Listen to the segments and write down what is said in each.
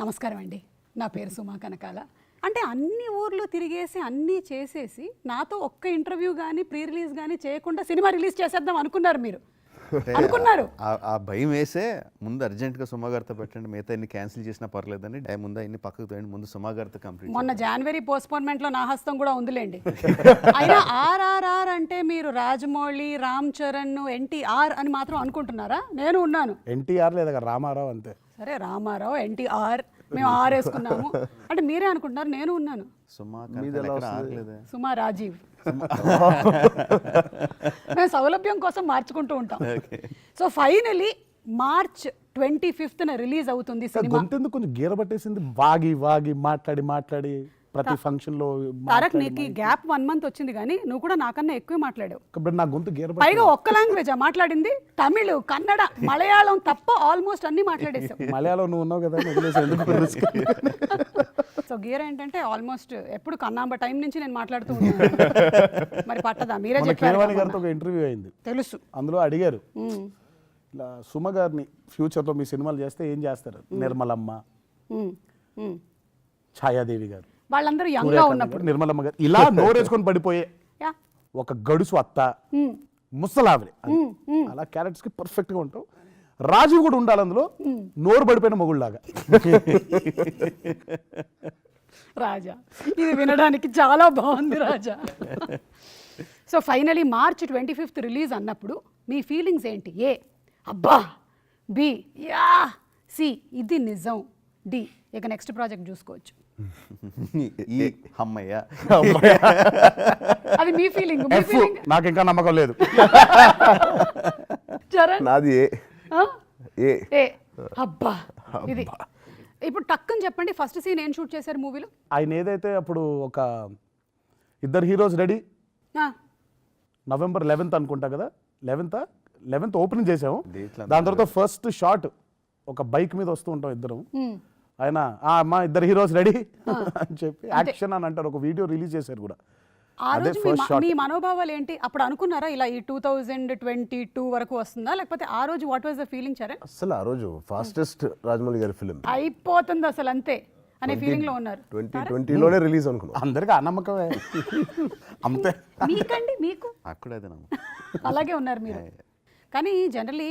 నమస్కారం అండి. నా పేరు సుమా కనకాల. అంటే అన్ని ఊర్లు తిరిగేసి అన్నీ చేసేసి నాతో ఒక్క ఇంటర్వ్యూ కానీ ప్రీ రిలీజ్ కానీ చేయకుండా సినిమా రిలీజ్ చేసేద్దాం అనుకున్నారు మీరు. అనుకున్నారు. ఆ- భయం వేసే ముందు అర్జెంట్గా సుమా గారితో పెట్టండి మిగతా ఇన్ని క్యాన్సిల్ చేసినా పర్లేదని డై ముందు ఇన్ని పక్కకు తోయండి ముందు సుమా గారితో కంప్లీట్ మొన్న జనవరి పోస్ట్పోన్మెంట్లో నా హస్తం కూడా ఉందిలేండి. అయినా ఆర్ఆర్ఆర్ అంటే మీరు రాజమౌళి రామ్ చరణ్ ఎన్టీఆర్ అని మాత్రం అనుకుంటున్నారా? నేను ఉన్నాను. ఎన్టీఆర్ లేదా రామారావు అంతే. సరే రామారావు ఎన్టీఆర్ మేము ఆర్ వేసుకున్నాము. అంటే మీరే అనుకుంటున్నారు నేను ఉన్నాను. సుమా రాజీవ్. మేము సౌలభ్యం కోసం మార్చుకుంటూ ఉంటాం. సో ఫైనలీ మార్చ్ ట్వంటీ ఫిఫ్త్న రిలీజ్ అవుతుంది సినిమా. కొంచెం గీర పట్టేసింది వాగి వాగి మాట్లాడి మాట్లాడి. ప్రతి ఫంక్షన్లో తారక్ నీకు గ్యాప్ వన్ మంత్ వచ్చింది కానీ నువ్వు కూడా నాకన్నా ఎక్కువ మాట్లాడావు. కాబట్టి నా గొంతు గీర పైగా ఒక్క లాంగ్వేజ్ మాట్లాడింది? తమిళ్ కన్నడ మలయాళం తప్ప ఆల్మోస్ట్ అన్ని మాట్లాడేసావు మలయాళం నువ్వు ఉన్నావు కదా? సో గీర్ ఏంటంటే ఆల్మోస్ట్ ఎప్పుడు కన్నాంబ టైం నుంచి నేను మాట్లాడుతూ ఉన్నాను. మరి పట్టదా? మీరే చెప్పారు గారితో ఒక ఇంటర్వ్యూ అయింది. తెలుసు. అందులో అడిగారు ఇలా సుమ గారిని ఫ్యూచర్లో మీ సినిమాలు చేస్తే ఏం చేస్తారు? నిర్మలమ్మ. ఛాయాదేవి గారు. వాళ్ళందరూ యంగ్గా ఉన్నప్పుడు. నిర్మలమ్మ గారు. ఇలా నోరేసుకొని పడిపోయే యా. ఒక గడుసు అత్త ముసలావిడ. అలా క్యారెక్టర్స్కి పర్ఫెక్ట్గా ఉంటావు. రాజు కూడా ఉండాలి అందులో. నోరు పడిపోయిన మొగుళ్ళలాగా. రాజా ఇది వినడానికి చాలా బాగుంది Raja. So finally March twenty fifth release అన్నప్పుడు మీ ఫీలింగ్స్ ఏంటి? ఏ అబ్బా బి యా సి ఇది నిజం. డి ఇక నెక్స్ట్ ప్రాజెక్ట్ చూసుకోవచ్చు. ఈ అమ్మయ్య. అది మీ ఫీలింగ్ మీ ఎఫ్ ఫీలింగ్ నాకు ఇంకా నమ్మకం లేదు. చరణ్? నాది ఏ. ఆ? ఏ. ఏ. అబ్బా. ఇది. ఇప్పుడు టక్కుని చెప్పండి ఫస్ట్ సీన్ ఏం షూట్ చేశారు మూవీలో ఆయన ఏదైతే అప్పుడు ఒక ఇద్దరు హీరోస్ రెడీ నవంబర్ లెవెన్త్ అనుకుంటా కదా? లెవెన్త్ లెవెన్త్ ఓపెనింగ్ చేసాము దాని తర్వాత ఫస్ట్ షాట్ ఒక బైక్ మీద వస్తూ ఉంటాం ఇద్దరం. ఆయన "ఆ, అమ్మా ఇద్దరు హీరోస్ రెడీ అని చెప్పి యాక్షన్ అని అంటారు. ఒక వీడియో రిలీజ్ చేశారు కూడా. ఆ రోజు మీ మనోభావాలు ఏంటి? అప్పుడు అనుకున్నారా ఇలా ఈ టూ థౌజండ్ ట్వంటీ టూ వరకు వస్తుందా? లేకపోతే ఆ రోజు what was the feeling Charan అసలు ఆ రోజు ఫాస్టెస్ట్ రాజమౌళి గారి ఫిలిం అయిపోతుంది అసలు అంతే అనే ఫీలింగ్లో ఉన్నారు. ట్వంటీ ట్వంటీలోనే రిలీజ్ అనుకున్నాం. అందరికీ ఆ నమ్మకమే. అంతే. మీకండి మీకు? అక్కడ అలాగే ఉన్నారు మీరు. కానీ జనరలీ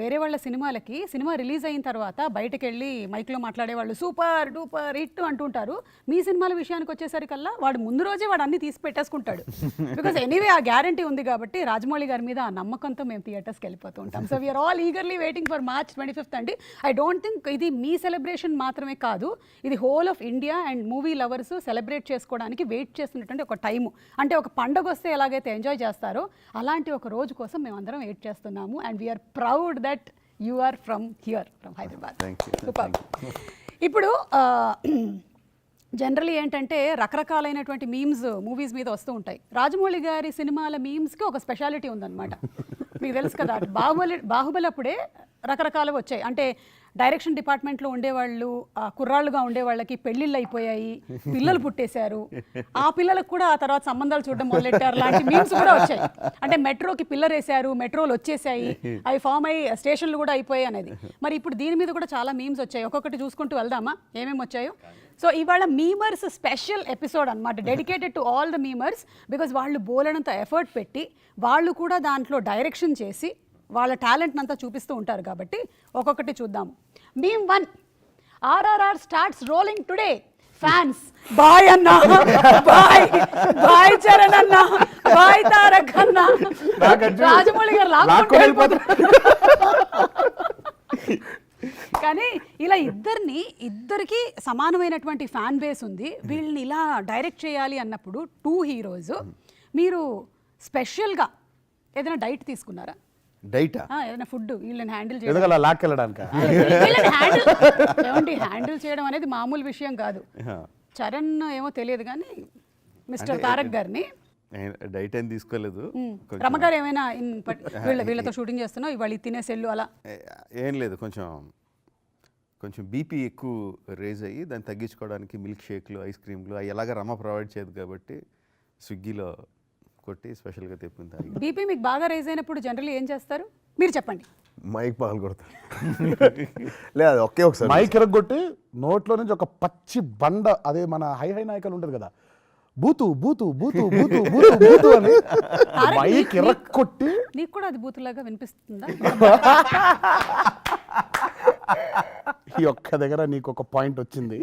వేరే వాళ్ళ సినిమాలకి సినిమా రిలీజ్ అయిన తర్వాత బయటకు వెళ్ళి మైక్లో మాట్లాడే వాళ్ళు సూపర్ డూపర్ హిట్ అంటుంటారు. మీ సినిమాల విషయానికి వచ్చేసరికల్లా వాడు ముందు రోజే వాడు అన్ని తీసి పెట్టేసుకుంటాడు. బికాస్ ఎనీవే ఆ గ్యారంటీ ఉంది కాబట్టి రాజమౌళి గారి మీద ఆ నమ్మకంతో మేము థియేటర్స్కి వెళ్ళిపోతూ ఉంటాం. So we are all eagerly waiting for March twenty fifth అండి. ఐ డోంట్ థింక్ ఇది మీ సెలబ్రేషన్ మాత్రమే కాదు. ఇది whole of India and movie lovers celebrate చేసుకోవడానికి వెయిట్ చేస్తున్నటువంటి ఒక టైము అంటే ఒక పండగ వస్తే ఎలాగైతే ఎంజాయ్ చేస్తారో అలాంటి ఒక రోజు కోసం మేము అందరం వెయిట్ చేస్తున్నాము and we are proud that you are from here from Hyderabad. Super ఇప్పుడు జనరలీ ఏంటంటే రకరకాలైనటువంటి మీమ్స్ మూవీస్ మీద వస్తూ ఉంటాయి. రాజమౌళి గారి సినిమాల మీమ్స్కి ఒక స్పెషాలిటీ ఉందన్నమాట. మీకు తెలుసు కదా బాహుబలి బాహుబలి అప్పుడే రకరకాలుగా వచ్చాయి. అంటే డైరెక్షన్ డిపార్ట్మెంట్లో ఉండేవాళ్ళు ఆ కుర్రాళ్ళుగా ఉండేవాళ్ళకి పెళ్ళిళ్ళు అయిపోయాయి పిల్లలు పుట్టేశారు. ఆ పిల్లలకు కూడా ఆ తర్వాత సంబంధాలు చూడడం మొదలెట్టారు. లాంటి మీమ్స్ కూడా వచ్చాయి. అంటే మెట్రోకి పిల్లర్ వేశారు మెట్రోలు వచ్చేసాయి అవి ఫామ్ అయ్యి స్టేషన్లు కూడా అయిపోయాయి అనేది. మరి ఇప్పుడు దీని మీద కూడా చాలా మీమ్స్ వచ్చాయి. ఒక్కొక్కటి చూసుకుంటూ వెళ్దామా? ఏమేమి వచ్చాయో? సో ఇవాళ మీమర్స్ స్పెషల్ ఎపిసోడ్ అనమాట dedicated to all the memers because వాళ్ళు బోలెడంత ఎఫర్ట్ పెట్టి వాళ్ళు కూడా దాంట్లో డైరెక్షన్ చేసి వాళ్ళ టాలెంట్ అంతా చూపిస్తూ ఉంటారు కాబట్టి ఒక్కొక్కటి చూద్దాము meme one RRR starts rolling today. Fans. Bye అన్న. బాయ్. బాయ్ చరణ్ అన్న. బాయ్ తారక్ అన్న. రాజమౌళి గారు లాక్కుంటూ లాక్కొని వెళ్ళిపోతారు. కానీ ఇలా ఇద్దరిని ఇద్దరికి సమానమైనటువంటి ఫ్యాన్ బేస్ ఉంది. వీళ్ళని ఇలా డైరెక్ట్ చేయాలి అన్నప్పుడు టూ హీరోస్ మీరు స్పెషల్గా ఏదైనా డైట్ తీసుకున్నారా? డైటా? ఏదైనా ఫుడ్ వీళ్ళని హ్యాండిల్ చేయడం. లాక్కెళ్ళడానిక? ఏమండి హ్యాండిల్ చేయడం అనేది మామూలు విషయం కాదు. చరణ్ ఏమో తెలియదు కానీ మిస్టర్ తారక్ గారిని. డైట్ ఏం తీసుకోలేదు. రమగారు ఏమైనా వీళ్ళ వీళ్ళతో షూటింగ్ చేస్తున్నావు? ఇవాళ తినే సెల్లు అలా. ఏ- లేదు కొంచెం కొంచెం బీపీ ఎక్కువ రేజ్ అయ్యి దాన్ని తగ్గించుకోవడానికి మిల్క్ షేక్లు ఐస్ క్రీమ్లు అవి ఎలాగ రమ్మ ప్రొవైడ్ చేయదు కాబట్టి స్విగ్గీలో కొట్టి స్పెషల్గా తెప్పింది తాగి బీపీ మీకు బాగా రైజ్ అయినప్పుడు జనరల్లీ ఏం చేస్తారు? మీరు చెప్పండి. మైక్ పగలు కొడతాడు లేదు ఒకే ఒకసారి. మైక్ ఎరగొట్టి నోట్లో నుంచి ఒక పచ్చి బండ అదే మన హై హై నాయకులు ఉంటుంది కదా బూతు బూతు బూతు బూతు బూతు బూతు అని మైక్ ఎరక్కొట్టి నీకు కూడా అది బూతులాగా వినిపిస్తుందా? ఈ ఒక్క దగ్గర నీకు ఒక పాయింట్ వచ్చింది.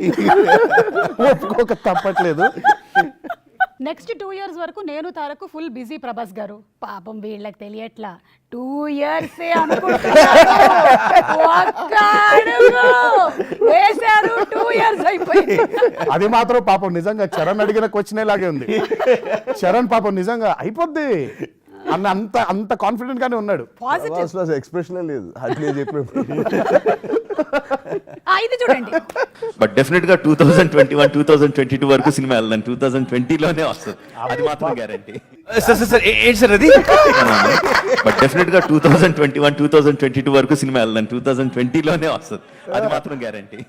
ఒప్పుకోక తప్పట్లేదు. నెక్స్ట్ టూ ఇయర్స్ వరకు నేను తారకు ఫుల్ బిజీ ప్రభాస్ గారు. పాపం వీళ్ళకి తెలియట్లా. టూ ఇయర్స్ వేశారు టూ ఇయర్స్ అయిపోయింది. అది మాత్రం పాపం నిజంగా చరణ్ అడిగిన క్వశ్చన్ లాగే ఉంది. చరణ్ పాపం నిజంగా అయిపోద్ది. అన్న అంత అంత కాన్ఫిడెంట్ గానే ఉన్నాడు. ఎక్స్ప్రెషన్ లేదు. చెప్పినప్పుడు. ఇది చూడండి. బట్ డెఫినెట్గా two thousand twenty one two thousand twenty two వరకు సినిమా వెళ్దాం. టూ థౌసండ్ ట్వంటీలోనే వస్తుంది. అది మాత్రం గ్యారంటీ సార్ సార్ సార్ ఏంటి సార్ అది? బట్ డెఫినెట్గా two thousand twenty one two thousand twenty two వరకు సినిమా వెళ్దాం. టూ థౌసండ్ ట్వంటీలోనే వస్తుంది. అది మాత్రం guarantee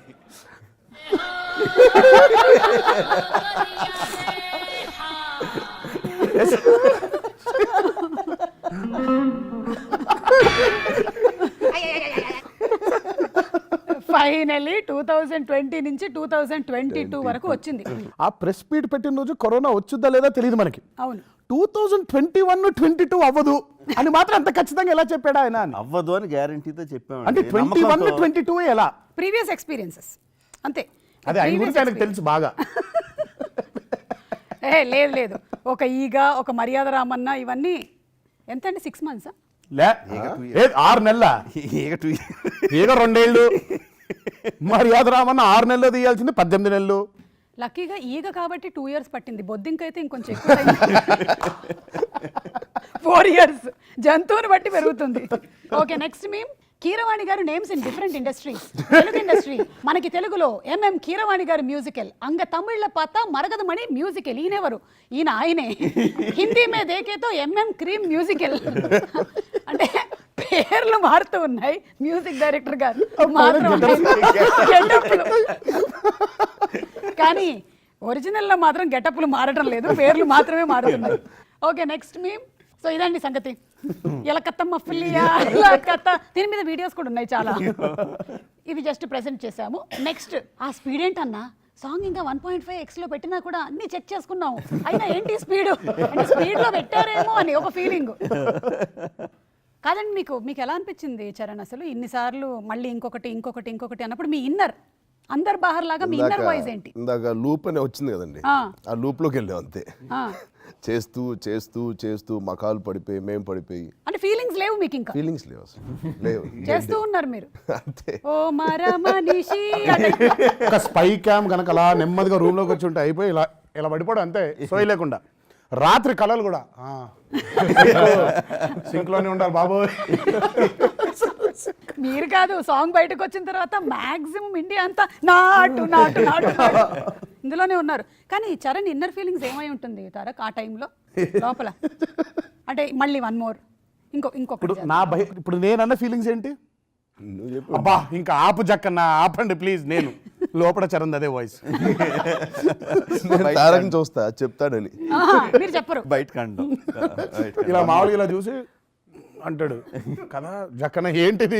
finally two thousand twenty నుంచి టూ థౌజండ్ ట్వంటీ టూ వరకు వచ్చింది. ఆ ప్రెస్ మీట్ పెట్టిన రోజు కరోనా వచ్చుద్దా లేదా తెలియదు మనకి. అవును. Two thousand twenty one twenty two అవ్వదు అని మాత్రం అంత ఖచ్చితంగా ఎలా చెప్పాడా ఆయన అవ్వదు అని గ్యారంటీతో అంటే చెప్పామండి ట్వంటీ వన్ ట్వంటీ టూ ఎలా? ప్రీవియస్ ఎక్స్పీరియన్సెస్ అంతే. అదే ఆయన గురించి ఆయనకు. తెలుసు బాగా. ఏ లేదు లేదు. ఒక ఈగ ఒక మర్యాద రామన్న ఇవన్నీ ఎంత అండి సిక్స్ మంత్స్ లే ఆరు నెలల? ఏదో రెండేళ్ళు. మర్యాద రామన్న ఆరు నెలలు తీయాల్సింది పద్దెనిమిది నెలలు. లక్కీగా ఈగ కాబట్టి టూ ఇయర్స్ పట్టింది. బొద్దింకైతే ఇంకొంచెం ఎక్కువ ఫోర్ ఇయర్స్ జంతువుని బట్టి పెరుగుతుంది. ఓకే నెక్స్ట్ మేము Keeravani garu names in different industries Telugu industry మనకి తెలుగులో ఎంఎం కీరవాణి గారు మ్యూజికల్ అంగ తమిళ్ళ పాత మరగదమణి మ్యూజికల్ ఈయనెవరు? ఈయన ఆయనే. హిందీ మే దేకేతో ఎంఎం క్రీమ్ మ్యూజికల్ అంటే పేర్లు మారుతూ ఉన్నాయి. మ్యూజిక్ డైరెక్టర్ గారు. కానీ ఒరిజినల్లో మాత్రం గెటప్లు మారడం లేదు. పేర్లు మాత్రమే మారుతున్నాయి. ఓకే నెక్స్ట్ మీ సో ఇదండి సంగతి. ఎలకత్తమ్మ ఫుల్లియా కత్త దీని మీద వీడియోస్ కూడా ఉన్నాయి చాలా. ఇది జస్ట్ ప్రెజెంట్ చేసాము నెక్స్ట్ ఆ స్పీడ్ ఏంటన్నా? సాంగ్ ఇంకా వన్ పాయింట్ ఫైవ్ ఎక్స్లో పెట్టినా కూడా అన్ని చెక్ చేసుకున్నాము. అయినా ఏంటి స్పీడ్ స్పీడ్లో పెట్టారేమో అని ఒక ఫీలింగ్ కాదండి మీకు మీకు ఎలా అనిపించింది చరణ్ అసలు? ఇన్నిసార్లు మళ్ళీ ఇంకొకటి ఇంకొకటి ఇంకొకటి అన్నప్పుడు మీ ఇన్నర్ అందరు బాహర్ లాగా మీ ఇన్నర్ వాయిస్ ఏంటి? ఇందాక లూప్ అనే వచ్చింది కదండి. ఆ. ఆ లూప్లోకి వెళ్ళాం అంతే. ఆ, చేస్తూ చేస్తూ చేస్తూ మా కాలు పడిపోయి మేము పడిపోయి. అంటే ఫీలింగ్స్ లేవు మీకు ఇంకా? ఫీలింగ్స్ లేవు అసలు. లేవు. చేస్తూ ఉన్నారు మీరు. అంతే. ఓ మర మనిషి ఒక స్పై క్యామ్ కనుక అలా నెమ్మదిగా రూమ్లోకి వచ్చి ఉంటే అయిపోయి ఇలా ఇలా పడిపోవడం అంతే. సోయి లేకుండా. రాత్రి కళలు కూడా. సింక్ లోనే ఉండాలి బాబోయ్. మీరు కాదు సాంగ్ బయటకు వచ్చిన తర్వాత మాక్సిమం ఇండియా అంతా నాటు నాటు నాటు. ఇందులోనే ఉన్నారు. కానీ చరణ్ ఇన్నర్ ఫీలింగ్స్ ఏమై ఉంటుంది తారక్ ఆ టైంలో? లోపల. అంటే మళ్ళీ వన్ మోర్ ఇంకో ఇప్పుడు ఇంకొకటి నా భయ ఇప్పుడు నేనన్న ఫీలింగ్స్ ఏంటి? నువ్వు చెప్పు. అబ్బా ఇంకా ఆపు జక్కన్న ఆపండి ప్లీజ్ నేను. లోపల చరణ్ అదే వాయిస్ నేను తారకని చూస్తా చెప్తాడని మీరు చెప్పరు. బయట కండం ఇలా మామూలుగా ఇలా చూసి అంటాడు కదా జక్కన ఏంటిది?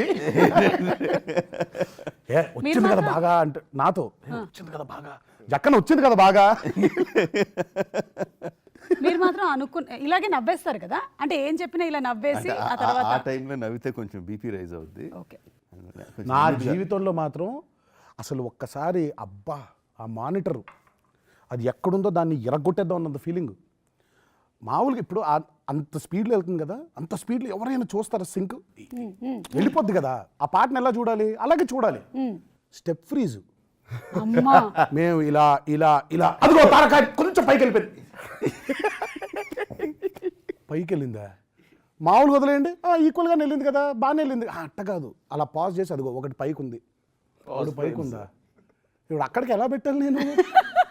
ఏ వచ్చింది కదా బాగా అంటే నాతో. "ఏ, వచ్చింది కదా బాగా. జక్కన వచ్చింది కదా బాగా. మీరు మాత్రం అనుకున్న ఇలాగే నవ్వేస్తారు కదా? అంటే ఏం చెప్పినా ఇలా నవ్వేసి ఆ ఆ తర్వాత టైంలో నవ్వితే కొంచెం బీపీ రైజ్ అవుద్ది. ఓకే. నా జీవితంలో మాత్రం అసలు ఒక్కసారి అబ్బా ఆ మానిటరు అది ఎక్కడుందో దాన్ని ఎరగొట్టేద్దాం అన్నంత ఫీలింగ్. మామూలుగా ఇప్పుడు అంత స్పీడ్లో వెళ్తుంది కదా అంత స్పీడ్లో ఎవరైనా చూస్తారా సింక్? వెళ్ళిపోద్ది కదా ఆ పాటను ఎలా చూడాలి? అలాగే చూడాలి. Step freeze. మేము ఇలా ఇలా ఇలా. అదిగో తారకాయ కొంచెం పైకి వెళ్ళిపోయింది పైకి వెళ్ళిందా? మామూలుగా వదిలేయండి. ఈక్వల్గా వెళ్ళింది కదా బాగానే వెళ్ళింది. అట్ట కాదు. అలా పాజ్ చేసి అదిగో ఒకటి పైకి ఉంది ఒకటి పైకి ఉందా? ఇప్పుడు అక్కడికి ఎలా పెట్టాలి నేను?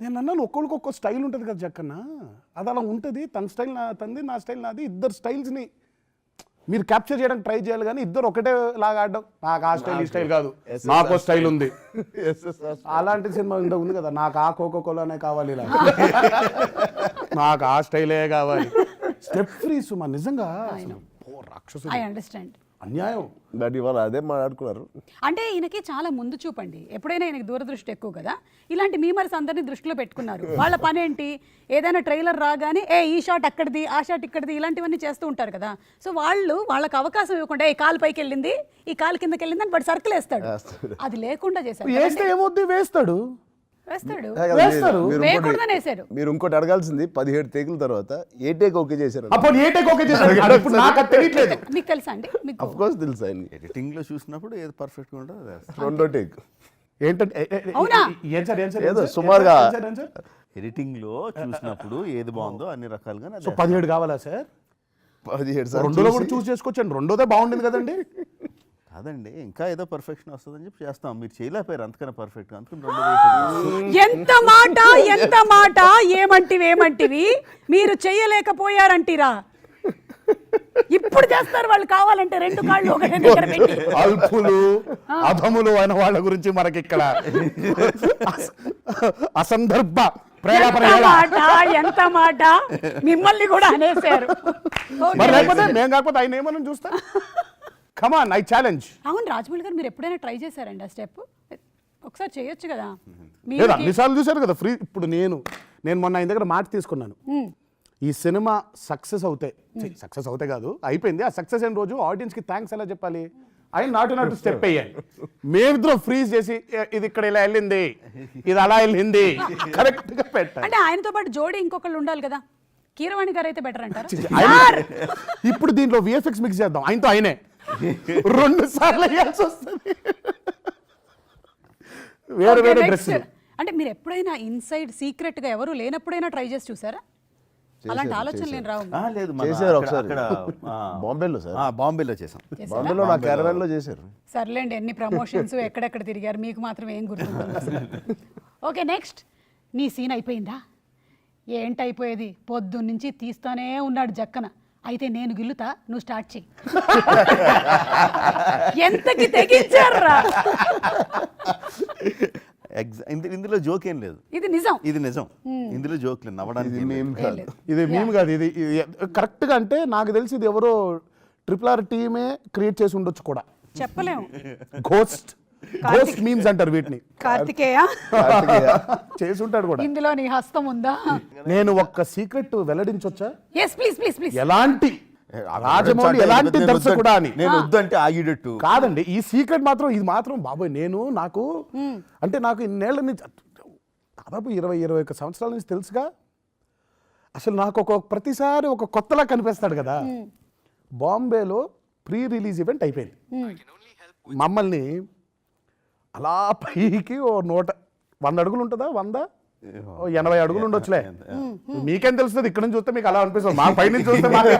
నేను అన్నాను ఒక్కొక్కరికి ఒక్కో స్టైల్ ఉంటుంది కదా జక్కన్న. అది అలా ఉంటుంది తన స్టైల్ నా తంది నా స్టైల్ నాది ఇద్దరు స్టైల్స్ని మీరు క్యాప్చర్ చేయడానికి ట్రై చేయాలి కానీ ఇద్దరు ఒకటే లాగా ఆడడం. నాకు ఆ స్టైల్ ఈ స్టైల్ కాదు. నాకు స్టైల్ ఉంది. అలాంటి సినిమా ఇంత ఉంది కదా నాకు ఆ కోకో కోలానే కావాలి ఇలా. నాకు ఆ స్టైలే కావాలి. స్టెప్ ఫ్రీ సుమా నిజంగా. రాక్షసుడు. ఐ అండర్స్టాండ్ అన్యాయం. ఇవాళ అదే మాట్లాడుకున్నారు. అంటే ఈయనకి చాలా ముందు చూపండి. ఎప్పుడైనా ఈయనకి దూరదృష్టి ఎక్కువ కదా? ఇలాంటి మీమర్స్ అందరినీ దృష్టిలో పెట్టుకున్నారు. వాళ్ళ పని ఏంటి ఏదైనా ట్రైలర్ రాగానే ఏ ఈ షాట్ అక్కడిది ఆ షాట్ ఇక్కడిది ఇలాంటివన్నీ చేస్తూ ఉంటారు కదా? సో వాళ్ళు వాళ్ళకి అవకాశం ఇవ్వకుండా ఈ కాలు పైకి వెళ్ళింది ఈ కాలు కిందకి వెళ్ళింది అని వాడు సర్కిల్ వేస్తాడు. అది లేకుండా వేస్తే ఏమవుద్ది వేస్తాడు. మీరు ఇంకోటి- అడగాల్సింది పదిహేడు టేకుల తర్వాత ఏ టేక్ ఓకే చేశారు? అప్పుడు ఏ టేక్ ఓకే అది ఇప్పుడు నాకు తెలియట్లేదు. మీకు తెలుసా అండి? అఫ్ కోర్స్ తెలుసు ఆయన్ని. ఎడిటింగ్లో చూసినప్పుడు ఏది పర్ఫెక్ట్గా ఉంటుందో అది వేస్తాం. రెండో టేక్. ఏంటంటే ఏ- సార్ సార్ ఏదో సార్? సుమారుగా. Sir, sir? ఎడిటింగ్లో చూసినప్పుడు ఏది బాగుందో అన్ని రకాలుగా సో పదిహేడు కావాలా సార్? పదిహేడు సార్లు రెండోలో కూడా చూసి- చూస్ చేసుకోవచ్చండి. రెండోదే బాగుండేది కదండి. కాదండి ఇంకా ఏదో పర్ఫెక్షన్ వస్తుందని చెప్పి చేస్తాం. మీరు చేయలేకపోయారు అంతకన్నా అందుకని వేసాం. ఎంత మాట ఎంత మాట ఏమంటివి ఏమంటివి? మీరు చెయ్యలేకపోయారంటిరా ఇప్పుడు చేస్తారు వాళ్ళు కావాలంటే రెండు కాళ్ళు ఒకటే దగ్గర పెట్టి. అల్పులు అధములు అయిన వాళ్ళ గురించి మనకి ఇక్కడ అస- అసందర్భ ఎంత? మాట ఎంత మాట? మిమ్మల్ని కూడా అనేశారు. ఓకే. మరి లేకపోతే మేము కాకపోతే ఆయన ఏమని చూస్తా కమాన్ ఐ ఛాలెంజ్ అవును రాజమౌళి గారు మీరు ఎప్పుడైనా ట్రై చేశారండి ఆ స్టెప్? ఒకసారి చేయొచ్చు కదా. లేదు అన్నిసార్లు చూశారు కదా ఫ్రీ ఇప్పుడు నేను నేను మొన్న ఆయన దగ్గర మాట తీసుకున్నాను. ఈ సినిమా సక్సెస్ అవుతాయి సక్సెస్ అవుతాయి కాదు అయిపోయింది. ఆ సక్సెస్ అయిన రోజు ఆడియన్స్కి థ్యాంక్స్ ఎలా చెప్పాలి? ఆయన నాటు నాటు స్టెప్ అయ్యాయి మేమిద్దరం ఫ్రీజ్ చేసి "ఏ, ఇది ఇక్కడ ఇలా వెళ్ళింది ఇది అలా వెళ్ళింది. కరెక్ట్గా పెట్టాలి అంటే ఆయనతో పాటు జోడి ఇంకొకళ్ళు ఉండాలి కదా. కీరవాణి గారు అయితే బెటర్ అంటారా ఇప్పుడు దీంట్లో విఎఫ్ఎక్స్ మిక్స్ చేద్దాం. ఆయనతో ఆయనే. రెండు సార్లు వేయాల్సి వస్తుంది. వేరే వేరే. డ్రెస్ అంటే మీరు ఎప్పుడైనా ఇన్సైడ్ సీక్రెట్గా ఎవరు లేనప్పుడైనా ట్రై చేసి చూసారా? అలాంటి ఆలోచనలు నేను రావు. ఆ, లేదు చేశారు ఒకసారి. బాంబేలో సార్. ఆ, బాంబేలో చేసాం బాంబేలో నా క్యారవాన్లో చేశారు. సర్లేండి ఎన్ని ప్రమోషన్స్ ఎక్కడెక్కడ తిరిగారు మీకు మాత్రం ఏం గుర్తుంటుంది అసలు. ఓకే నెక్స్ట్ నీ సీన్ అయిపోయిందా? ఏంటైపోయేది? పొద్దున్న నుంచి తీస్తానే ఉన్నాడు జక్కన. అయితే నేను గిల్లుతా నువ్వు స్టార్ట్ చెయ్యి. ఎంతకి తెగించారా ఇందులో జోక్ ఏం లేదు. ఇది నిజం. ఇది నిజం. ఇందులో జోక్ లేదు నవ్వడానికి ఏం కాదు. లేదు. ఇది మేము కాదు. ఇది కరెక్ట్గా అంటే నాకు తెలిసి ఇది ఎవరో ట్రిపుల్ ఆర్ టీమే క్రియేట్ చేసి ఉండొచ్చు కూడా. చెప్పలేము. గోస్ట్ గోస్ట్ మీమ్స్ అంటారు వీటిని. కార్తికేయ. చేసి ఉంటాడు కూడా. ఇందులో నీ హస్తం ఉందా? నేను ఒక్క సీక్రెట్ వెల్లడించొచ్చా? ఎస్ ప్లీజ్ ప్లీజ్ ప్లీజ్ ఎలాంటి? రాజమౌళి ఎలాంటి దర్శకుడా అని. నేను వద్దు అంటే ఆగిడట్టు. కాదండి ఈ సీక్రెట్ మాత్రం ఇది మాత్రం బాబోయ్ నేను నాకు అంటే నాకు ఇన్నేళ్ళ నుంచి దాదాపు ఇరవై ఇరవై ఒక్క సంవత్సరాల నుంచి తెలుసుగా అసలు నాకు ఒక ప్రతిసారి ఒక కొత్తలా కనిపిస్తాడు కదా. బాంబేలో ప్రీ రిలీజ్ ఈవెంట్ అయిపోయింది. మమ్మల్ని అలా పైకి ఓ నూట వంద అడుగులు ఉంటుందా? వంద? ఓ ఎనభై అడుగులు ఉండొచ్చులే. మీకేం తెలుస్తుంది? ఇక్కడ నుంచి చూస్తే మీకు అలా అనిపిస్తుంది. మా పై నుంచి చూస్తే మాకు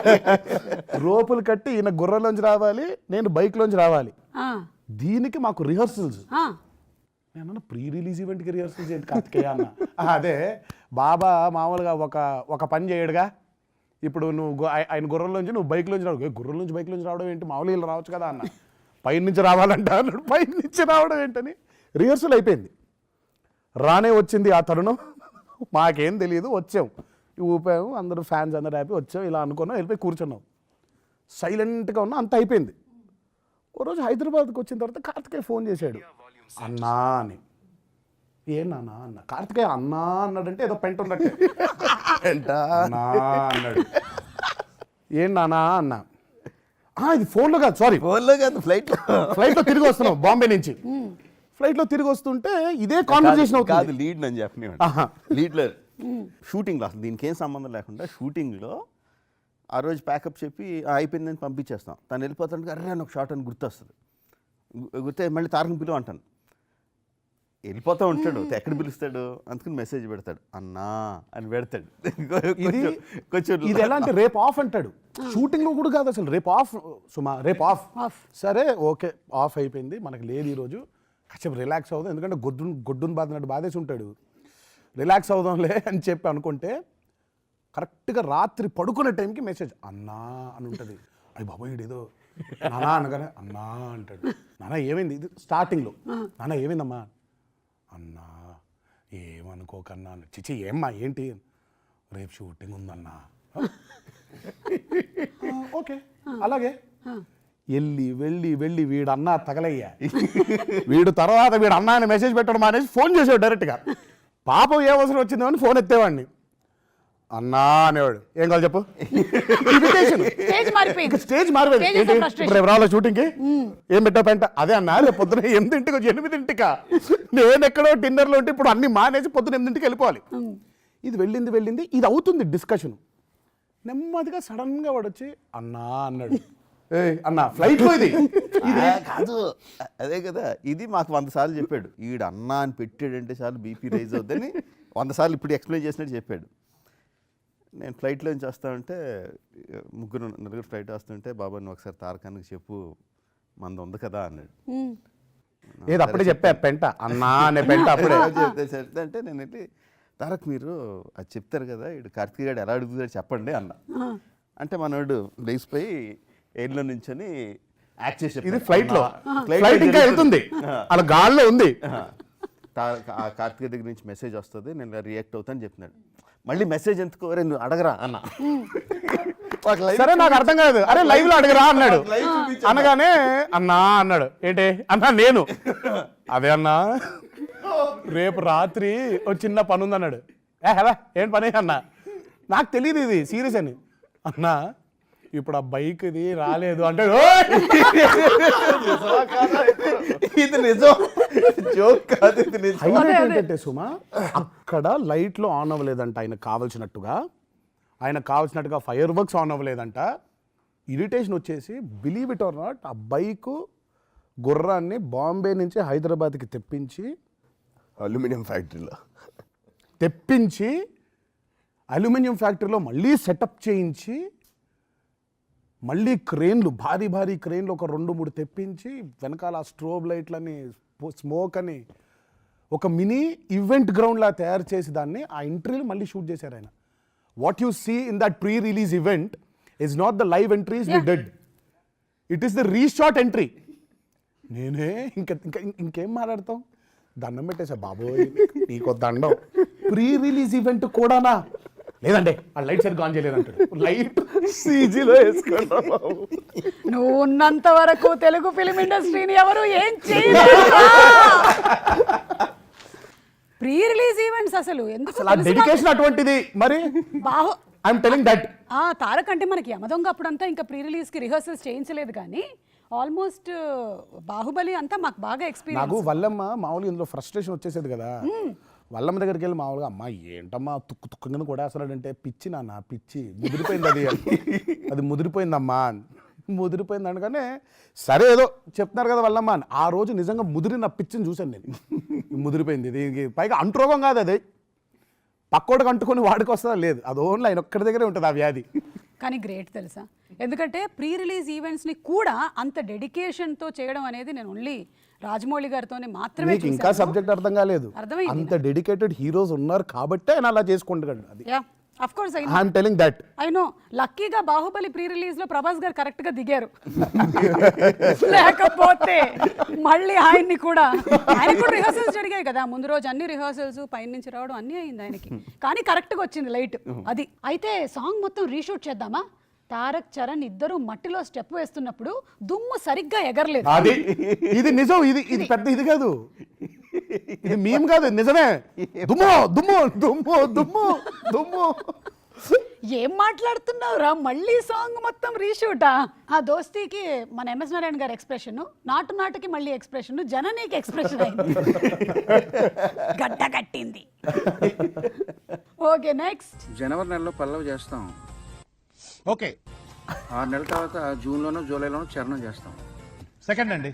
రోపులు కట్టి ఈయన గుర్రంలోంచి రావాలి నేను బైక్లోంచి రావాలి. ఆ, దీనికి మాకు రిహర్సల్స్. ఆ, నేను ప్రీ రిలీజ్ ఈవెంట్కి రిహర్సల్స్ ఏంటి కార్తికేయ అన్న? అదే బాబా మామూలుగా ఒక ఒక పని చేయడుగా. ఇప్పుడు నువ్వు ఆయన గుర్రంలోంచి నువ్వు బైక్లోంచి రావు. గుర్రంలోంచి బైక్లోంచి రావడం ఏంటి? మామూలుగా ఇలా రావచ్చు కదా అన్న. పైన నుంచి రావాలంట అన్నాడు. పైన నుంచి రావడం ఏంటని రిహర్సల్ అయిపోయింది. రానే వచ్చింది ఆ తరుణం. మాకేం తెలియదు వచ్చాం. ఊపాము అందరూ ఫ్యాన్స్ అందరూ హ్యాపీ వచ్చాం ఇలా అనుకున్నాం వెళ్ళిపోయి కూర్చున్నాం. సైలెంట్గా ఉన్నాం అంత అయిపోయింది. ఓ రోజు హైదరాబాద్కి వచ్చిన తర్వాత కార్తికేయ ఫోన్ చేశాడు. అన్నా అని. ఏ నాన్న అన్న. కార్తికేయ అన్నా అన్నాడంటే ఏదో పెంట ఉన్నట్టు. అన్నా అన్నాడు. ఏం నానా అన్నా. "ఆ, ఇది ఫోన్లో కాదు సారీ ఫోన్లో కాదు ఫ్లైట్లో ఫ్లైట్లో తిరిగి వస్తున్నాం బాంబే నుంచి. ఫ్లైట్లో తిరిగి వస్తుంటే ఇదే కాన్వర్జేషన్ కాదు అవుతుంది లీడ్ అని చెప్పని. లీడ్లో షూటింగ్లో అసలు దీనికి ఏం సంబంధం లేకుండా షూటింగ్లో ఆ రోజు ప్యాకప్ చెప్పి "ఆ, అయిపోయిందని పంపించేస్తాం. తను వెళ్ళిపోతాడు అరే అని ఒక షార్ట్ అని గుర్తొస్తుంది. గుర్తే మళ్ళీ తారకం పిలువ అంటాను. వెళ్ళిపోతూ ఉంటాడు. ఎక్కడ పిలుస్తాడు? అందుకని మెసేజ్ పెడతాడు. అన్నా అని పెడతాడు. ఇది కొంచెం- ఇది ఎలా అంటే రేపు ఆఫ్ అంటాడు. షూటింగ్లో కూడా కాదు అసలు. రేపు ఆఫ్ సుమా రేపు ఆఫ్. సరే ఓకే. ఆఫ్ అయిపోయింది. మనకి లేదు ఈరోజు కాసేపు రిలాక్స్ అవుదాం. ఎందుకంటే గొడ్డు గొడ్డును బాధినట్టు బాధేసి ఉంటాడు. రిలాక్స్ అవుదాంలే అని చెప్పి అనుకుంటే కరెక్ట్గా రాత్రి పడుకునే టైంకి మెసేజ్ అన్నా అని ఉంటుంది. అయ్యి బాబోయ్ ఏదో నానా అనగానే అన్నా అంటాడు. నానా ఏమైంది? ఇది స్టార్టింగ్లో నానా ఏమైందమ్మా? అన్నా ఏమనుకోకన్నా. చిచి ఏమ్మా ఏంటి? రేపు షూటింగ్ ఉందన్నా. "ఆ, ఓకే. అలాగే. వెళ్ళి వెళ్ళి వెళ్ళి వీడు అన్న తగలయ్యా. వీడు తర్వాత వీడు అన్న అని మెసేజ్ పెట్టడం మానేసి ఫోన్ చేసాడు డైరెక్ట్గా పాపం ఏ అవసరం వచ్చిందో అని ఫోన్ ఎత్తేవాడిని. అన్నా అనేవాడు. ఏం కావాలి చెప్పు? స్టేజ్ మారిపోయింది. స్టేజ్ మారిపోయింది. రేపు రావాలా షూటింగ్కి ఏం పెట్టావు పెంట? అదే అన్న రేపు పొద్దున ఎనిమిదింటికి వచ్చి ఎనిమిదింటికా. నేను ఎక్కడో డిన్నర్లో ఉంటే ఇప్పుడు అన్ని మానేసి పొద్దున ఎనిమిదింటికి వెళ్ళిపోవాలి. ఇది వెళ్ళింది వెళ్ళింది ఇది అవుతుంది డిస్కషన్ నెమ్మదిగా సడన్గా వాడు వచ్చి అన్నా అన్నాడు. ఏ అన్న ఫ్లైట్లో ఇది. కాదు. అదే కదా ఇది మాకు వంద సార్లు చెప్పాడు. ఈడు అన్నా అని పెట్టాడంటే చాలు బీపీ రైజ్ అవుద్దని వంద సార్లు ఇప్పుడు ఎక్స్ప్లెయిన్ చేసినట్టు చెప్పాడు. నేను ఫ్లైట్లో నుంచి వస్తామంటే ముగ్గురు నలుగురు ఫ్లైట్ వస్తుంటే బాబా నువ్వు ఒకసారి తారకానికి చెప్పు మంది ఉంది కదా అన్నాడు. ఏది అప్పుడే చెప్పా పెంట? అన్నా అనే పెంట అప్పుడే. చెప్తే చెప్తే అంటే నేను వెళ్ళి తారక్ మీరు అది చెప్తారు కదా ఇడు కార్తీక్ గారు ఎలా అడుగుతాడు చెప్పండి అన్న. అంటే మనోడు లేచిపోయి ఎయిర్లో నుంచొని యాక్ట్ చేసి ఇది చెప్పాడు. ఫ్లైట్ ఇంకా. వెళ్తుంది. అలా గాల్లో ఉంది. కార్తీక్ దగ్గర నుంచి మెసేజ్ వస్తుంది నేను రియాక్ట్ అవుతాను చెప్పినాడు. మళ్ళీ మెసేజ్ ఎందుకు? "ఒరేయ్, నువ్వు అడగరా అన్న. సరే నాకు అర్థం కాదు అరే లైవ్లో అడగరా అన్నాడు. అనగానే అన్నా అన్నాడు. ఏంటి? అన్నా నేను. అదే అన్నా రేపు రాత్రి ఒక చిన్న పని ఉందన్నాడు ఏ హలా ఏం పని? అన్నా. నాకు తెలియదు ఇది సీరియస్ అని. అన్నా ఇప్పుడు ఆ బైక్ ఇది రాలేదు అంటే! ఇది నిజం. జోక్ కాదు ఇది నిజం. హైలైట్ ఏంటంటే సుమా అక్కడ లైట్లు ఆన్ అవ్వలేదంట ఆయన కావలసినట్టుగా. ఆయన కావలసినట్టుగా ఫైర్ వర్క్స్ ఆన్ అవ్వలేదంట. ఇరిటేషన్ వచ్చేసి బిలీవ్ ఇట్ ఆర్ నాట్ ఆ బైక్ గుర్రాన్ని బాంబే నుంచి హైదరాబాద్కి తెప్పించి అల్యూమినియం ఫ్యాక్టరీలో. తెప్పించి అల్యూమినియం ఫ్యాక్టరీలో మళ్ళీ సెటప్ చేయించి మళ్ళీ క్రేన్లు భారీ భారీ క్రేన్లు ఒక రెండు మూడు తెప్పించి వెనకాల స్ట్రోబ్ లైట్లని స్మోక్ అని ఒక మినీ ఈవెంట్ గ్రౌండ్లా తయారు చేసి దాన్ని ఆ ఎంట్రీలు మళ్ళీ షూట్ చేశారు ఆయన. What you see in that pre release event is not the live entries we did it is the reshot entry నేనే ఇంకా ఇంకా ఇంకేం మాట్లాడతాం? దండం పెట్టేసా బాబోయ్ నీకో దండం. ప్రీ రిలీజ్ ఈవెంట్ కూడానా? లేదండి ఆ లైట్ సరిగ్గా ఆన్ చేయలేదంటాడు లైట్ సీజీలో బాబు. నువ్వు ఉన్నంత వరకు తెలుగు ఫిలిం ఇండస్ట్రీని ఎవరు ఏం చేయలేరు ప్రీ రిలీజ్ ఈవెంట్స్ అసలు ఎందుకు అసలు ఆ? డెడికేషన్ అటువంటిది మరి? బాహు ఐఎమ్ టెలింగ్ దట్ ఆ తారక్ అంటే మనకి యమదొంగ అప్పుడంతా ఇంకా ప్రీ రిలీజ్కి రిహర్సల్స్ చేయించలేదు కానీ ఆల్మోస్ట్ బాహుబలి అంతా మాకు బాగా నాకు ఎక్స్పీరియన్స్ వల్లమ్మ మామూలుగా ఇందులో ఫ్రస్ట్రేషన్ వచ్చేసేది కదా. వల్లమ్మ దగ్గరికి వెళ్ళి మామూలుగా అమ్మ ఏంటమ్మా తుక్కు తుక్కు కింద కూడా అంటే పిచ్చి నాన్న పిచ్చి ముదిరిపోయింది అది అది ముదిరిపోయిందమ్మా ముదిరిపోయింది అనగానే సరే ఏదో చెప్తున్నారు కదా వల్లమ్మ అని. ఆ రోజు నిజంగా ముదిరిన పిచ్చిని చూశాను నేను. ముదిరిపోయింది. దీనికి పైగా అంటురోగం కాదు అది. పక్కోడికి అంటుకొని వాడికి వస్తుందా? లేదు. అది ఓన్లీ ఆయన ఒక్కడి దగ్గరే ఉంటుంది ఆ వ్యాధి. కానీ గ్రేట్ తెలుసా? ఎందుకంటే ప్రీ రిలీజ్ ఈవెంట్స్ని కూడా అంత డెడికేషన్తో చేయడం అనేది నేను ఓన్లీ రాజమౌళి గారితోనే మాత్రమే ఇంకా. సబ్జెక్ట్ అర్థం కాలేదు. అర్థమైంది అంత డెడికేటెడ్ హీరోస్ ఉన్నారు కాబట్టే ఆయన అలా చేసుకుంటాడు అది. Of course I I'm telling that I know లక్కీగా బాహుబలి ప్రీ రిలీజ్లో ప్రభాస్ గారు కరెక్ట్గా దిగారు. లేకపోతే మళ్ళీ ఆయన్ని కూడా ఆయన కూడా రిహర్సల్స్ జరిగాయి కదా. ముందు రోజు అన్ని రిహర్సల్స్ పైన నుంచి రావడం అన్ని అయింది ఆయనకి. కానీ కరెక్ట్గా వచ్చింది లైట్ అది. అయితే సాంగ్ మొత్తం రీషూట్ చేద్దామా? తారక్ చరణ్ ఇద్దరు మట్టిలో స్టెప్ వేస్తున్నప్పుడు దుమ్ము సరిగ్గా ఎగరలేదు. అది. ఇది నిజం. ఇది ఇది. పెద్ద ఇది కాదు. ఇది మేము కాదు నిజమే. దుమ్ము దుమ్ము దుమ్ము దుమ్ము దుమ్ము. ఏం మాట్లాడుతున్నావురా మళ్ళీ సాంగ్ మొత్తం రీషూటా ఆ? దోస్తీకి మన ఎంఎస్ నారాయణ గారి ఎక్స్ప్రెషన్ నాటు నాటుకి మళ్ళీ ఎక్స్ప్రెషన్ జననీకి ఎక్స్ప్రెషన్ అయింది. గడ్డ కట్టింది. ఓకే నెక్స్ట్ జనవరి నెలలో పల్లవి చేస్తాం. ఓకే. ఆరు నెలల తర్వాత జూన్లోనో జూలైలోనో చరణం చేస్తాం. సెకండ్ అండి.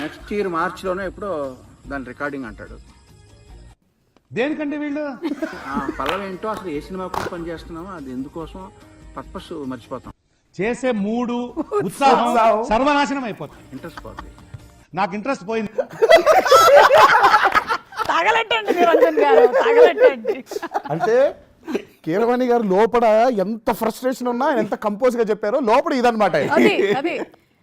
నెక్స్ట్ ఇయర్ మార్చిలోనో ఎప్పుడో దాని రికార్డింగ్ అంటాడు. దేనికండి వీళ్ళు? ఆ పల్లవి ఏంటో అసలు ఏ సినిమా కోసం పని చేస్తున్నామో అది ఎందుకోసం పర్పస్ మర్చిపోతాం. చేసే మూడు ఉత్సాహం సర్వనాశనం అయిపోతుంది. ఇంట్రెస్ట్ పోతుంది నాకు ఇంట్రెస్ట్ పోయింది. తగలెట్టండి నిరంజన్ గారు తగలెట్టండి. అంటే కీరవాణి గారు లోపల ఎంత ఫ్రస్ట్రేషన్ ఉన్నా ఎంత కంపోజ్గా చెప్పారో లోపల ఇదన్నమాట. ఆయన. అది అది.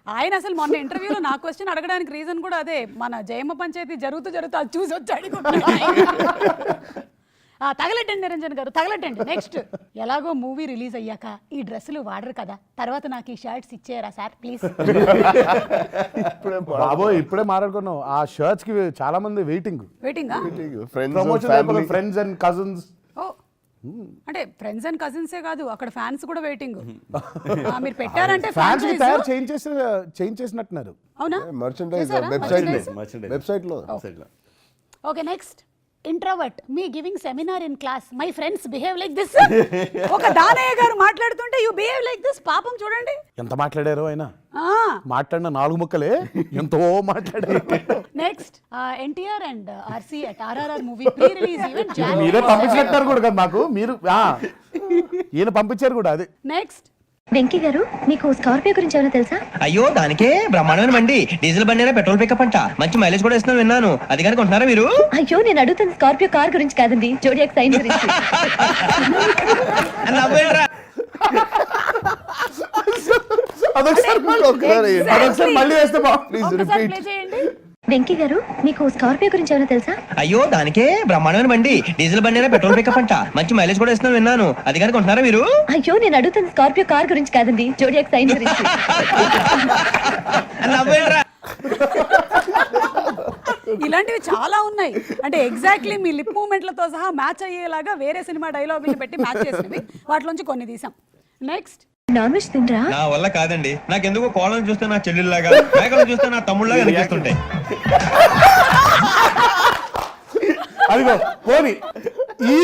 ఆయన అసలు మొన్న ఇంటర్వ్యూలో నా క్వశ్చన్ అడగడానికి రీజన్ కూడా అదే. మన జయమ్మ పంచాయతీ జరుగుతూ జరుగుతూ అది చూసి వచ్చి అడుగుతున్నాడు. ఆ, తగలెట్టండి నిరంజన్ గారు తగలెట్టండి. నెక్స్ట్ ఎలాగో మూవీ రిలీజ్ అయ్యాక ఈ డ్రెస్సులు వాడరు కదా. తర్వాత నాకు ఈ షర్ట్స్ ఇచ్చేయరా సార్ ప్లీజ్ బాబోయ్ ఇప్పుడే మాట్లాడుకున్నాం ఆ షర్ట్స్కి చాలా మంది waiting వెయిటింగా friends promotion family friends and cousins అంటే ఫ్రెండ్స్ అండ్ కజిన్సే కాదు అక్కడ ఫ్యాన్స్ కూడా వెయిటింగ్ మీరు పెట్టారంటే ఫ్యాన్స్ తయారు చేయించేసి చేయించేసినట్టున్నారు అవునా? మర్చెండైజ్? వెబ్సైట్. వెబ్సైట్లో. Okay next introvert me giving seminar in class my friends behave like this ఒక దానయ్య గారు మాట్లాడుతుంటే యూ బిహేవ్ లైక్ దిస్ పాపం చూడండి. ఎంత మాట్లాడారు ఆయన? మాట్లాడిన నాలుగు ముక్కలే ఎంతో మాట్లాడారు. Next NTR and RC at RRR movie pre release event మీరే పంపించినట్టారు కూడా మాకు మీరు ఈయన పంపించారు కూడా అది. నెక్స్ట్ వెంకీ గారు మీకు స్కార్పియో గురించి ఏమైనా తెలుసా? అయ్యో దానికే బ్రహ్మాండమైన బండి. డీజిల్ బండి అయినా పెట్రోల్ పికప్ అంట. మంచి మైలేజ్ కూడా ఇస్తున్నాను విన్నాను. అది కనుక ఉంటున్నారా మీరు? అయ్యో నేను అడుగుతున్న స్కార్పియో కార్ గురించి కాదండి. జోడియాక్ సైన్ గురించి? అదొకసారి మళ్ళీ- వేస్తే ప్లీజ్ రిపీట్ వెంకీ గారు మీకు స్కార్పియో గురించి ఏమైనా తెలుసా? అయ్యో దానికే బ్రహ్మాండమైన బండి. డీజిల్ బండి పెట్రోల్ పికప్ అంట. మంచి మైలేజ్ కూడా ఇస్తున్నాను విన్నాను. అది కనుక ఉంటున్నారా మీరు? అయ్యో నేను అడుగుతున్న స్కార్పియో కార్ గురించి కాదండి జోడియాక్ సైన్ గురించి? ఇలాంటివి చాలా ఉన్నాయి. అంటే ఎగ్జాక్ట్లీ మీ లిప్ మూమెంట్లతో సహా మ్యాచ్ అయ్యేలాగా వేరే సినిమా డైలాగులు పెట్టి మ్యాచ్ చేసినవి. వాటిలోంచి కొన్ని తీసాం. నెక్స్ట్ నాన్ వెజ్ తినరా నా వల్ల కాదండి. నాకెందుకో కోళ్ళని చూస్తే నా చెల్లెల్లాగా మేకలను చూస్తే నా తమ్ముళ్ళగా అనిపిస్తుంటాయి. అదిగో పోని. ఈ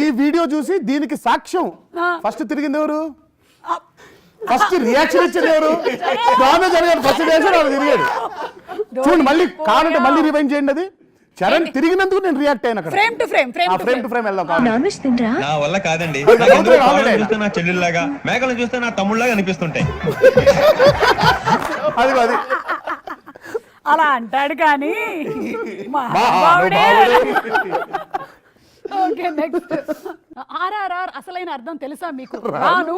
ఈ వీడియో చూసి దీనికి సాక్ష్యం. ఫస్ట్ తిరిగింది ఎవరు? ఫస్ట్ రియాక్షన్ ఇచ్చింది ఎవరు? దానే జరిగాడు ఫస్ట్ రియాక్షన్ తిరిగాడు. చూడండి మళ్ళీ కావాలంటే మళ్ళీ రివైండ్ చేయండి అది. చరణ్ తిరిగినందుకు నేను రియాక్ట్ అయిన frame to frame frame to frame to frame వెళ్దాం నాన్ వెజ్ తినరా నా వల్ల కాదండి. అది. చూస్తే నా చెల్లెల్లాగా మేకలను చూస్తే నా తమ్ముళ్ళగా అనిపిస్తుంటాయి. అదిగో అది అలా అంటాడు కానీ. ఓకే నెక్స్ట్ ఆర్ఆర్ఆర్ అసలైన అర్థం తెలుసా మీకు? రాను.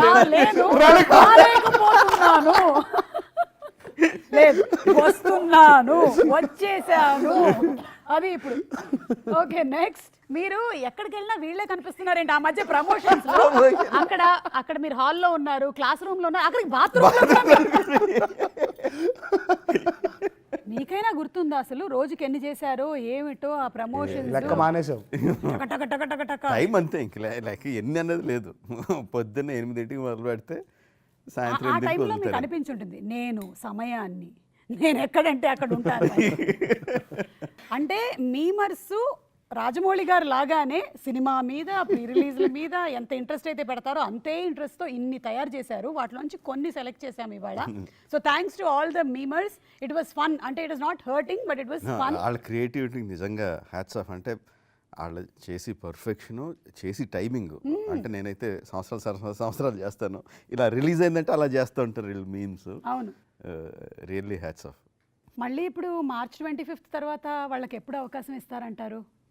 రాలేను రాలేకపోతున్నాను. లేదు వస్తున్నాను వచ్చేసాను అది ఇప్పుడు. Okay next. మీరు ఎక్కడికి వెళ్ళినా వీళ్ళే కనిపిస్తున్నారేంటి ఆ మధ్య ప్రమోషన్స్ అక్కడ అక్కడ మీరు హాల్లో ఉన్నారు క్లాస్ రూమ్లో ఉన్నారు అక్కడికి బాత్రూమ్ మీకైనా గుర్తుందా అసలు? రోజుకి ఎన్ని చేశారో ఏమిటో ఆ ప్రమోషన్స్? లెక్క మానేసావు టక టక టక టక. టక. టైం అంతే ఇంక లే- లేక ఎన్ని అన్నది లేదు. పొద్దున్న ఎనిమిదింటికి మొదలు పెడితే సాయంత్రం ఆ టైంలో మీకు అనిపించుంటుంది నేను సమయాన్ని నేను ఎక్కడంటే అక్కడ ఉంటాను. అంటే మీమర్స్ రాజమౌళి గారు లాగానే సినిమా మీద ప్రీ రిలీజ్ల మీద ఎంత ఇంట్రెస్ట్ అయితే పెడతారో అంతే interest తో ఇన్ని తయారు చేశారు. వాటిలోంచి కొన్ని సెలెక్ట్ చేశాము ఇవాళ. So thanks to all the memers it was fun అంటే it was not hurting but it was fun వాళ్ళ క్రియేటివిటీ నిజంగా హ్యాట్స్ ఆఫ్ అంటే వాళ్ళు చేసి పర్ఫెక్షను చేసి టైమింగ్. అంటే నేనైతే సంవత్సరాలు సంవత్సరాలు సంవత్సరాలు చేస్తాను. ఇలా రిలీజ్ అయిందంటే అలా చేస్తూ ఉంటారు వీళ్ళు మీమ్స్. అవును. Really hats off. మళ్ళీ ఇప్పుడు మార్చ్ ట్వంటీ ఫిఫ్త్ తర్వాత వాళ్ళకి ఎప్పుడు అవకాశం ఇస్తారంటారు?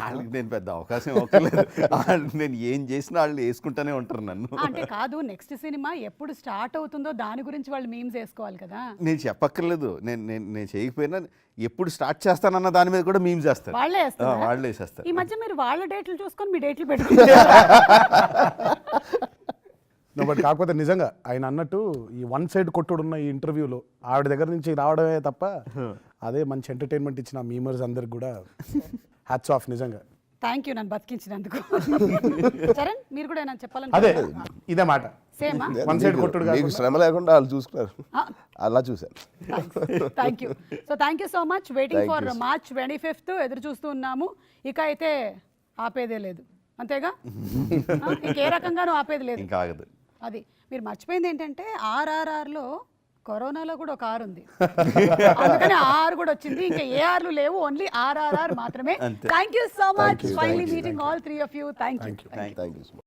వాళ్ళకి నేను పెద్ద అవకాశం ఇవ్వట్లేదు వాళ్ళు నేను ఏం చేసినా వాళ్ళు వేసుకుంటానే ఉంటారు నన్ను. అంటే కాదు నెక్స్ట్ సినిమా ఎప్పుడు స్టార్ట్ అవుతుందో దాని గురించి వాళ్ళు మీమ్స్ వేసుకోవాలి కదా. నేను చెప్పక్కర్లేదు. నేను నేను నేను చేయకపోయినా ఎప్పుడు స్టార్ట్ చేస్తానన్న దాని మీద కూడా మీమ్స్ చేస్తారు వాళ్ళే వేస్తారా? వాళ్ళే వేసేస్తారు. ఈ మధ్య మీరు వాళ్ళ డేట్లు చూసుకొని మీ డేట్లు పెట్టుకుంటారు. But కాకపోతే నిజంగా ఆయన అన్నట్టు ఈ వన్ సైడ్ కొట్టుడు ఉన్న ఈ ఇంటర్వ్యూలో ఆవిడ దగ్గర నుంచి రావడమే తప్ప అదే మంచి ఎంటర్టైన్మెంట్ ఇచ్చిన మీమర్స్ అందరికి కూడా హ్యాట్స్ ఆఫ్ నిజంగా. థ్యాంక్ యూ నన్ను బతికించినందుకు. చరణ్ మీరు కూడా ఏమైనా చెప్పాలని అదే ఇదే మాట. సేమా side మీకు- కొట్టుడు మీకు. శ్రమ లేకుండా వాళ్ళు చూసుకున్నారు. అలా చూశాను. Thank you so thank you so much waiting Thank for you. March twenty fifth ఎదురు చూస్తూ ఉన్నాము. ఇక అయితే ఆపేదే లేదు. అంతేగా? ఆ, ఇంకే రకంగానూ ఆపేది లేదు. ఇంకా ఆగదు. అది. మీరు మర్చిపోయింది ఏంటంటే ఆర్ఆర్ఆర్లో కరోనాలో కూడా ఒక ఆర్ ఉంది. అందుకని ఆర్ కూడా వచ్చింది. ఇంకా ఏ ఆర్లు లేవు ఓన్లీ ఆర్ఆర్ఆర్ మాత్రమే. Thank you so much finally meeting all three of you thank you thank thank you so much